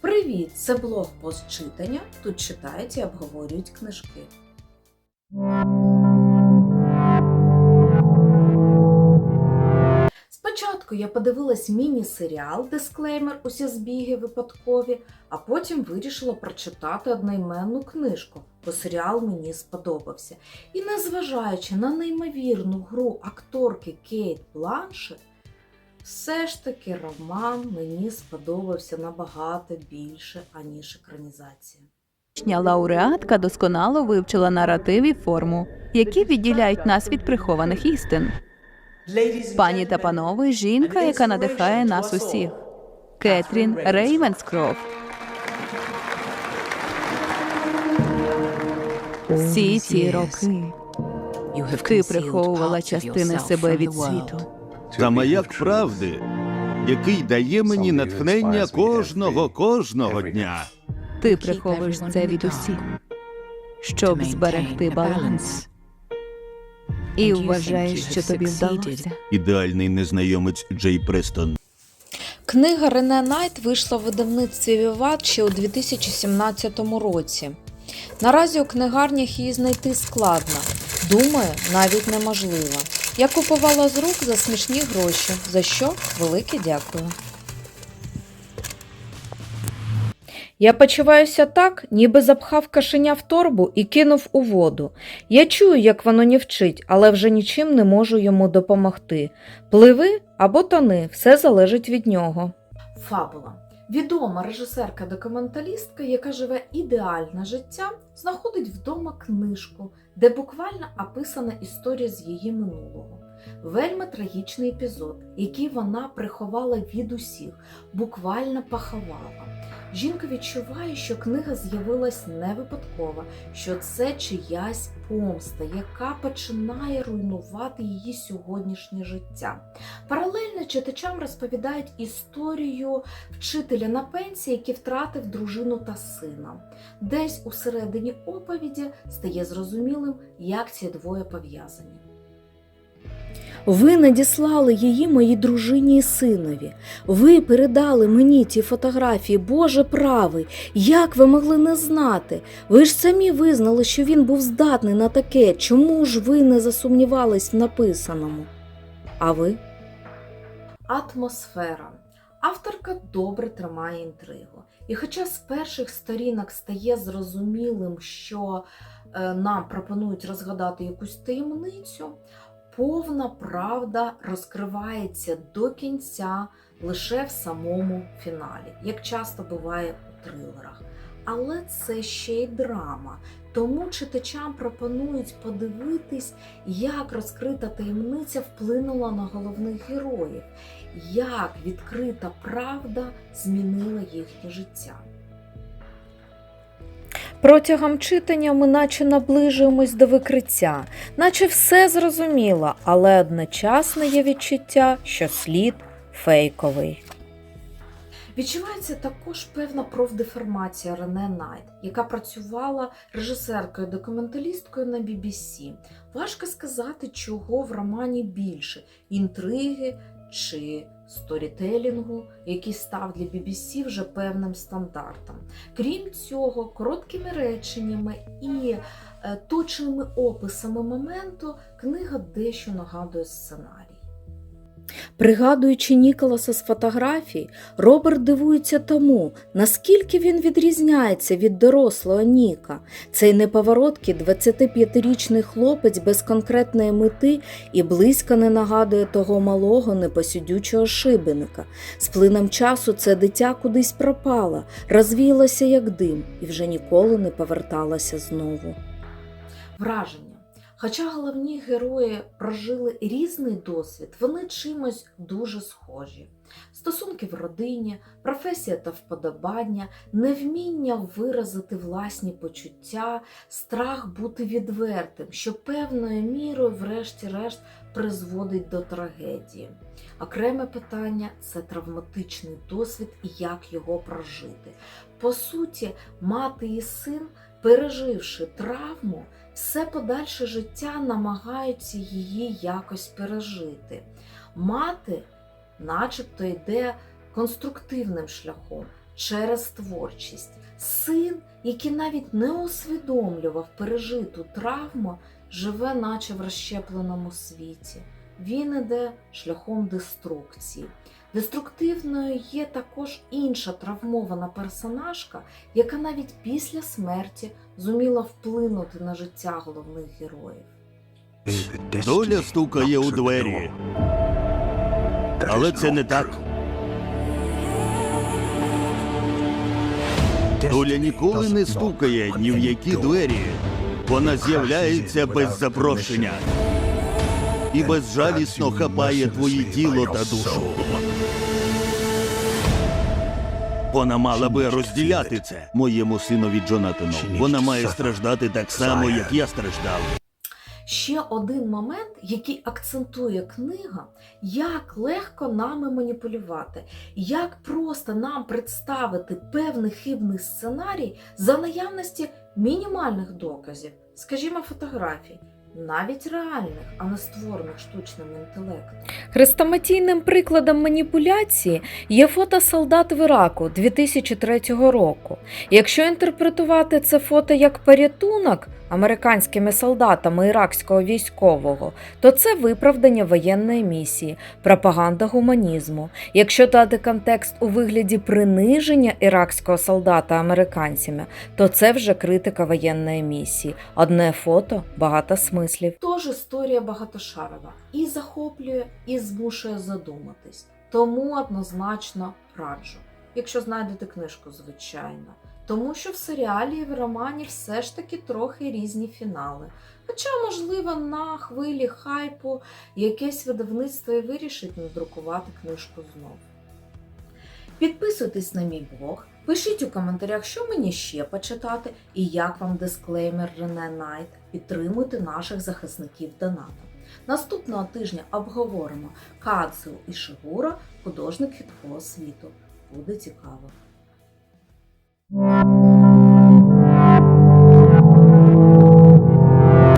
Привіт! Це блог постчитання. Тут читають і обговорюють книжки. Спочатку я подивилась міні-серіал Дисклеймер усі збіги випадкові, а потім вирішила прочитати одноіменну книжку, бо серіал мені сподобався. І незважаючи на неймовірну гру акторки Кейт Бланшет, все ж таки роман мені сподобався набагато більше, аніж екранізація. Лауреатка досконало вивчила наратив і форму, які відділяють нас від прихованих істин. Пані та панове, жінка, яка надихає нас усіх. Кетрін Рейвенскрофт. Всі ці роки ти приховувала частини себе від світу. Та маяк правди, який дає мені натхнення кожного кожного дня. Ти приховуєш це від усіх, щоб зберегти баланс. І вважаєш, що тобі вдалося. Ідеальний незнайомець Джей Престон. Книга Рене Найт вийшла в видавництві Віват ще у 2017 році. Наразі у книгарнях її знайти складно. Думаю, навіть неможливо. Я купувала з рук за смішні гроші, за що велике дякую. Я почуваюся так, ніби запхав кашеня в торбу і кинув у воду. Я чую, як воно нівчить, але вже нічим не можу йому допомогти. Пливи або тони, все залежить від нього. Фабула. Відома режисерка-документалістка, яка живе ідеальне життя, знаходить вдома книжку, де буквально описана історія з її минулого. Вельми трагічний епізод, який вона приховала від усіх, буквально поховала. Жінка відчуває, що книга з'явилась не випадково, що це чиясь помста, яка починає руйнувати її сьогоднішнє життя. Паралельно читачам розповідають історію вчителя на пенсії, який втратив дружину та сина. Десь у середині оповіді стає зрозумілим, як ці двоє пов'язані. Ви надіслали її моїй дружині і синові. Ви передали мені ті фотографії, Боже правий. Як ви могли не знати? Ви ж самі визнали, що він був здатний на таке. Чому ж ви не засумнівались в написаному? А ви? Атмосфера. Авторка добре тримає інтригу. І хоча з перших сторінок стає зрозумілим, що е, нам пропонують розгадати якусь таємницю, повна правда розкривається до кінця лише в самому фіналі, як часто буває у трилерах. Але це ще й драма. Тому читачам пропонують подивитись, як розкрита таємниця вплинула на головних героїв, як відкрита правда змінила їхнє життя. Протягом читання ми наче наближуємось до викриття, наче все зрозуміло, але одночасно є відчуття, що слід фейковий. Відчувається також певна профдеформація Рене Найт, яка працювала режисеркою-документалісткою на BBC. Важко сказати, чого в романі більше інтриги чи сторітелінгу, який став для BBC вже певним стандартом. Крім цього, короткими реченнями і е, точними описами моменту книга дещо нагадує сценарій. Пригадуючи Ніколаса з фотографій, Роберт дивується тому, наскільки він відрізняється від дорослого Ніка. Цей неповороткий 25-річний хлопець без конкретної мети і близько не нагадує того малого непосідючого шибеника. З плином часу це дитя кудись пропало, розвіялося як дим і вже ніколи не поверталося знову. Враження. Хоча головні герої прожили різний досвід, вони чимось дуже схожі. Стосунки в родині, професія та вподобання, невміння виразити власні почуття, страх бути відвертим, що певною мірою, врешті-решт, призводить до трагедії. Окреме питання це травматичний досвід і як його прожити. По суті, мати і син, переживши травму, все подальше життя намагаються її якось пережити. Мати, начебто, йде конструктивним шляхом, через творчість. Син, який навіть не усвідомлював пережиту травму, живе наче в розщепленому світі. Він іде шляхом деструкції. Деструктивною є також інша травмована персонажка, яка навіть після смерті зуміла вплинути на життя головних героїв. Доля стукає у двері, але це не так. Доля ніколи не стукає ні в які двері. Вона з'являється без запрошення і безжалісно хапає твоє тіло та душу. Вона мала би розділяти це моєму синові Джонатану. Вона має страждати так само, як я страждав. Ще один момент, який акцентує книга, як легко нами маніпулювати, як просто нам представити певний хибний сценарій за наявності мінімальних доказів, скажімо, фотографій, навіть реальних, а не створених штучним інтелектом. Хрестоматійним прикладом маніпуляції є фото солдат в Іраку 2003 року. Якщо інтерпретувати це фото як порятунок американськими солдатами іракського військового, то це виправдання воєнної місії, пропаганда гуманізму. Якщо дати контекст у вигляді приниження іракського солдата американцями, то це вже критика воєнної місії. Одне фото багато смислів. Тож історія багатошарова і захоплює, і змушує задуматись. Тому однозначно раджу, якщо знайдете книжку, звичайно. Тому що в серіалі і в романі все ж таки трохи різні фінали. Хоча, можливо, на хвилі хайпу якесь видавництво і вирішить надрукувати книжку знов. Підписуйтесь на мій блог, пишіть у коментарях, що мені ще почитати і як вам дисклеймер Рене Найт. Підтримуйте наших захисників донатом. Наступного тижня обговоримо Кадзу і Шигура, художник хіткого світу. Буде цікаво. Yeah.